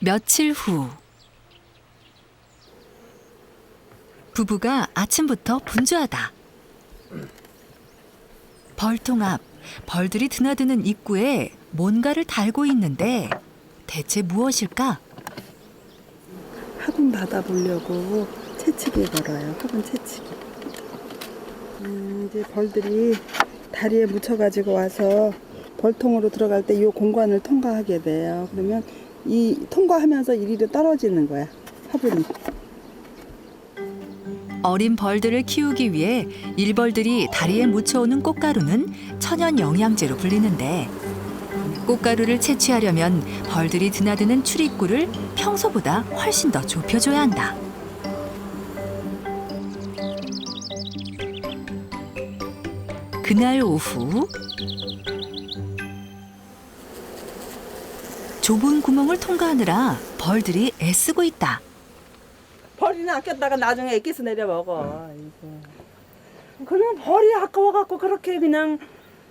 며칠 후 부부가 아침부터 분주하다. 벌통 앞 벌들이 드나드는 입구에 뭔가를 달고 있는데 대체 무엇일까? 화분 받아보려고 채찍에 걸어요. 화분 채찍이. 음, 이제 벌들이 다리에 묻혀가지고 와서 벌통으로 들어갈 때 이 공간을 통과하게 돼요. 그러면 이 통과하면서 이리로 떨어지는 거야. 화분이. 어린 벌들을 키우기 위해 일벌들이 다리에 묻혀오는 꽃가루는 천연 영양제로 불리는데 꽃가루를 채취하려면 벌들이 드나드는 출입구를 평소보다 훨씬 더 좁혀줘야 한다. 그날 오후 좁은 구멍을 통과하느라 벌들이 애쓰고 있다. 벌이는 아꼈다가 나중에 애기서 내려 먹어. 그러면 벌이 아까워갖고 그렇게 그냥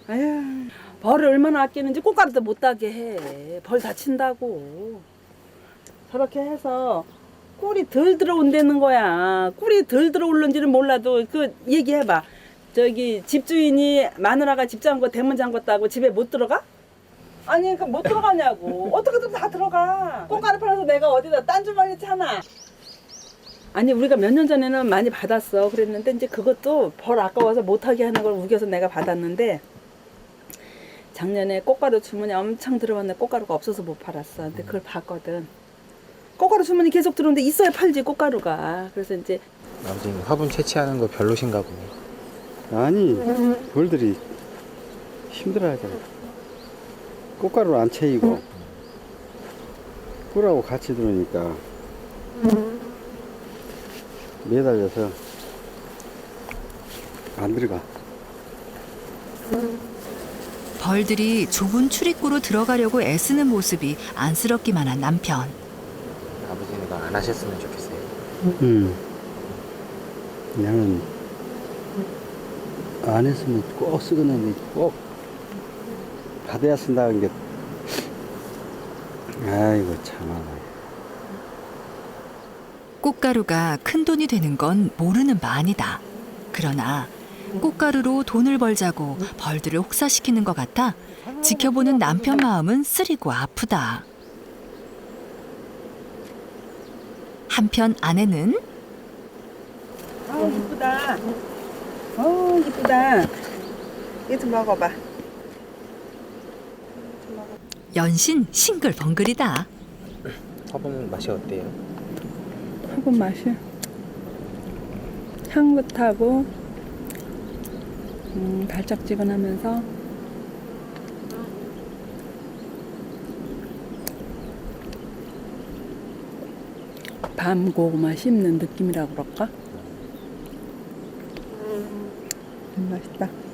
아유 벌을 얼마나 아끼는지 꽃가루도 못 따게 해. 벌 다친다고. 저렇게 해서 꿀이 덜 들어온다는 거야. 꿀이 덜 들어올는지는 몰라도 그 얘기해봐. 저기 집주인이 마누라가 집 잠궈 대문 잠궜다고 집에 못 들어가? 아니 그 못 들어가냐고. 어떻게든 다 들어가. 꽃가루 팔아서 내가 어디다 딴 주머니 차나. 아니 우리가 몇 년 전에는 많이 받았어 그랬는데 이제 그것도 벌 아까워서 못하게 하는 걸 우겨서 내가 받았는데 작년에 꽃가루 주문이 엄청 들어왔는데 꽃가루가 없어서 못 팔았어 근데 그걸 봤거든 꽃가루 주문이 계속 들어오는데 있어야 팔지 꽃가루가 그래서 이제 아버님 화분 채취하는 거 별로신가 보네. 아니 벌들이 힘들어하잖아 꽃가루를 안 채이고 꿀하고 같이 들어오니까 매달려서 안 들어가 벌들이 좁은 출입구로 들어가려고 애쓰는 모습이 안쓰럽기만 한 남편. 아버지는 이거 안 하셨으면 좋겠어요. 음. 나는 안 했으면 꼭 쓰겠는데 꼭 받아야 쓴다는 게 아이고 참아 꽃가루가 큰 돈이 되는 건 모르는 바 아니다. 그러나 꽃가루로 돈을 벌자고 벌들을 혹사시키는 것 같아 지켜보는 남편 마음은 쓰리고 아프다. 한편 아내는 아 이쁘다 어 이쁘다 이거 좀 먹어봐 연신 싱글벙글이다. 화분 맛이 어때요? 화분 맛이 향긋하고 음, 달짝지근하면서 밤 고구마 씹는 느낌이라 그럴까? 음, 맛있다.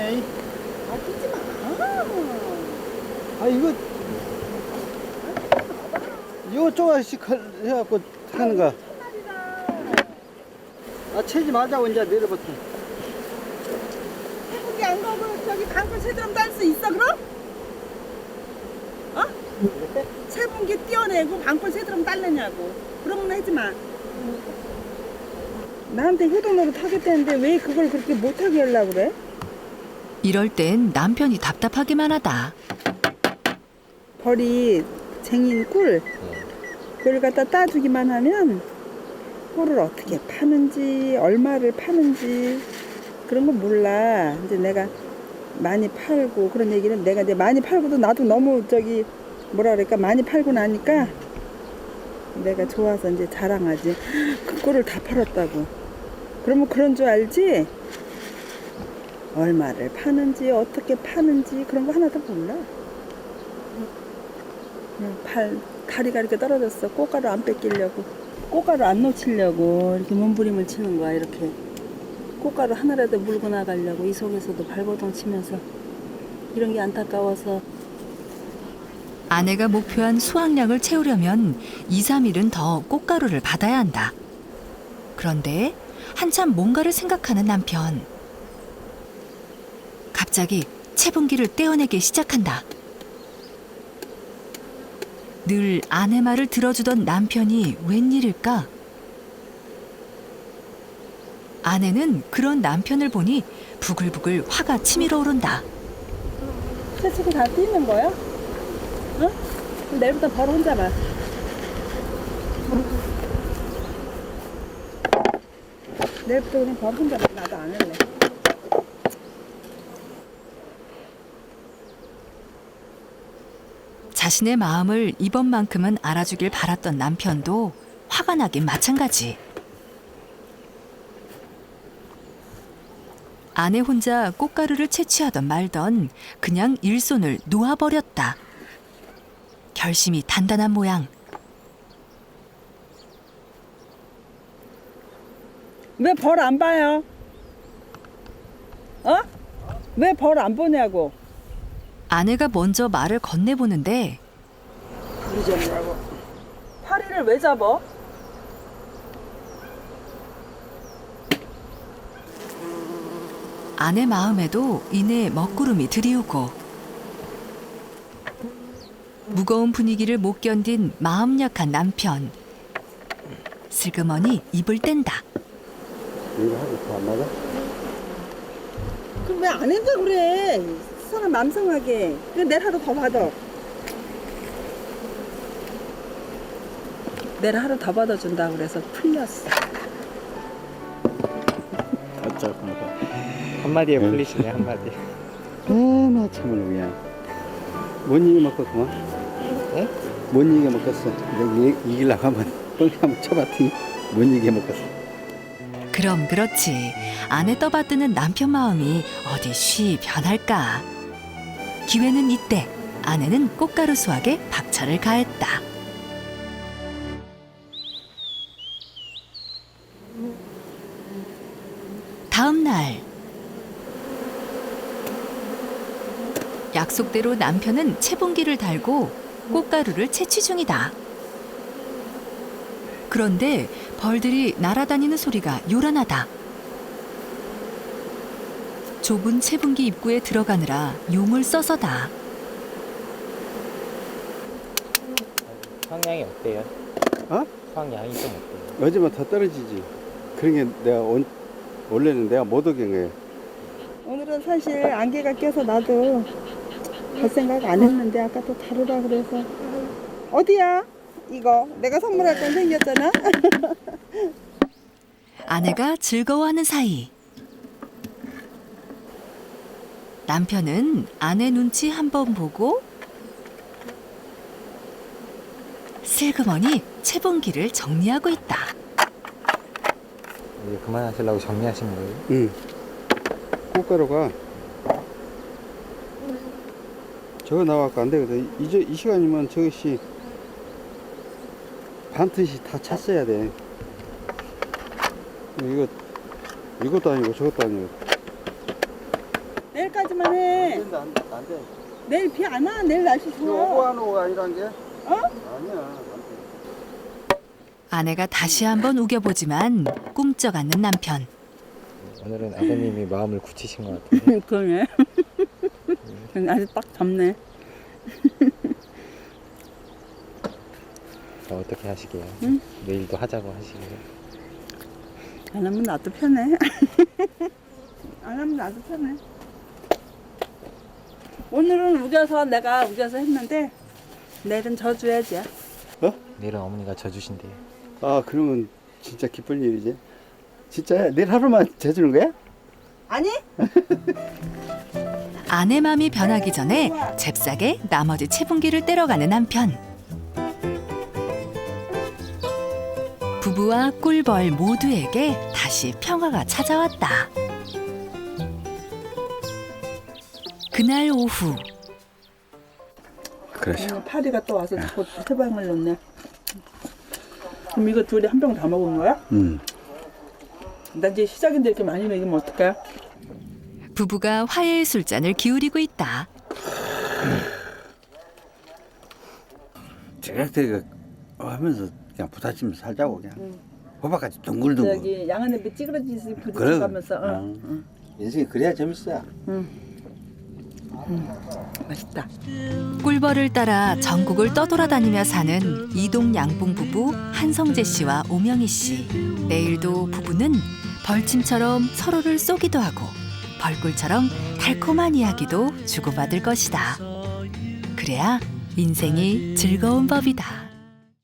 번기 떼버리네 아 이거 이거 조금씩 해갖고 하는 거야 아 채지 말자고 이제 내려봤어 태국이 안 가고 저기 방금 세드럼 딸수 있어 그럼? 어? 세 분기 띄어내고 방권 세드럼 딸래냐고 그런 건 하지 마 나한테 효도노릇 하겠다는데 왜 그걸 그렇게 못하게 하려고 그래? 이럴 땐 남편이 답답하기만 하다. 벌이 쟁인 꿀 그걸 갖다 따주기만 하면 꿀을 어떻게 파는지 얼마를 파는지 그런 거 몰라. 이제 내가 많이 팔고 그런 얘기는 내가 이제 많이 팔고도 나도 너무 저기 뭐라 그럴까? 많이 팔고 나니까 내가 좋아서 이제 자랑하지. 그 꿀을 다 팔았다고. 그러면 그런 줄 알지 얼마를 파는지 어떻게 파는지 그런 거 하나도 몰라. 팔 다리가 이렇게 떨어졌어. 꽃가루 안 뺏기려고. 꽃가루 안 놓치려고 이렇게 몸부림을 치는 거야 이렇게. 꽃가루 하나라도 물고 나가려고 이 속에서도 발버둥 치면서. 이런 게 안타까워서. 아내가 목표한 수확량을 채우려면 2, 3일은 더 꽃가루를 받아야 한다. 그런데 한참 뭔가를 생각하는 남편. 갑자기 채분기를 떼어내기 시작한다. 늘 아내 말을 들어주던 남편이 웬일일까? 아내는 그런 남편을 보니 부글부글 화가 치밀어 오른다. 새치기 다 뛰는 거야? 어? 내일부터 바로 혼자 봐. 내일부터 그냥 바로 혼자 봐. 나도 안 할래. 자신의 마음을 이번만큼은 알아주길 바랐던 남편도 화가 나긴 마찬가지. 아내 혼자 꽃가루를 채취하던 말던 그냥 일손을 놓아버렸다. 결심이 단단한 모양. 왜 벌 안 봐요? 어? 왜 벌 안 보냐고. 아내가 먼저 말을 건네보는데 우리 잡느라고. 파리를 왜 잡어? 아내 마음에도 이내 먹구름이 들이우고 무거운 분위기를 못 견딘 마음 약한 남편 슬그머니 입을 뗀다 이거 하고 더안 맞아? 그럼 왜안 해줘 그래? 사람 맘 상하게. 그래 내일 하루 더 받아. 내일 하루 더 받아준다 그래서 풀렸어. 건가. 한마디에 풀리시네 한마디. 에나 참으로 그냥 못 이겨 먹겠구만 예? 못 이겨 먹겠어 내가 이- 이기려고 하면 뻥 한번 쳐봤더니 못 이겨 먹겠어 그럼 그렇지 아내 떠받드는 남편 마음이 어디 쉬 변할까 기회는 이때 아내는 꽃가루 수확에 박차를 가했다 다음 날 약속대로 남편은 채분기를 달고 꽃가루를 채취 중이다. 그런데 벌들이 날아다니는 소리가 요란하다. 좁은 채분기 입구에 들어가느라 용을 써서다. 수확량이 어때요? 어? 수확량이 좀 어때요? 어제만 더 떨어지지 그런 게 내가 온, 원래는 내가 못 오긴 거야 오늘은 사실 안개가 껴서 나도 갈 생각 안 했는데 아까 또 다루라 그래서 어디야? 이거 내가 선물할 건 생겼잖아. 아내가 즐거워하는 사이 남편은 아내 눈치 한번 보고 슬그머니 채분기를 정리하고 있다. 이제 그만하시려고 정리하신 거예요? 응 꽃가루가 저거 나와갖고 안 되거든 이제 이 시간이면 저것이 반듯이 다 찼어야 돼 이거 이것도 아니고 저것도 아니고 내일까지만 해. 안돼 안 돼 내일 비 안 와. 내일 날씨 좋아. 하는 거가 아니란 게 어? 아니야 아내가 다시 한번 우겨보지만 꿈쩍 않는 남편. 오늘은 아버님이 마음을 굳히신 것 같아요. 그러네. 아주 딱 잡네. 자, 어떻게 하시게요? 응? 내일도 하자고 하시게요? 안 하면 나도 편해. 안 하면 나도 편해. 오늘은 우겨서 내가 우겨서 했는데 내일은 져줘야지. 내일은 어머니가 져주신대요. 아 그러면 진짜 기쁜 일이지 진짜 내일 하루만 재주는 거야? 아니? 아내 마음이 변하기 전에 잽싸게 나머지 채분기를 떼러가는 남편. 부부와 꿀벌 모두에게 다시 평화가 찾아왔다. 그날 오후 그러죠 오늘 파리가 또 와서 곧 해방을 넣네. 그럼 이거 둘이 한 병 다 먹은 거야? 음. 나 이제 시작인데 이렇게 많이 먹이면 어떡해? 부부가 화해의 술잔을 기울이고 있다. 저렇게 하면서 그냥 부딪히면서 살자고 그냥 호박같이 둥글둥글 저기 양아냄비 찌그러지듯이 그래. 부딪혀가면서 어. 어. 인생이 그래야 재밌어 응. 맛있다. 꿀벌을 따라 전국을 떠돌아다니며 사는 이동 양봉 부부 한성재 씨와 오명희 씨. 내일도 부부는 벌침처럼 서로를 쏘기도 하고 벌꿀처럼 달콤한 이야기도 주고받을 것이다. 그래야 인생이 즐거운 법이다.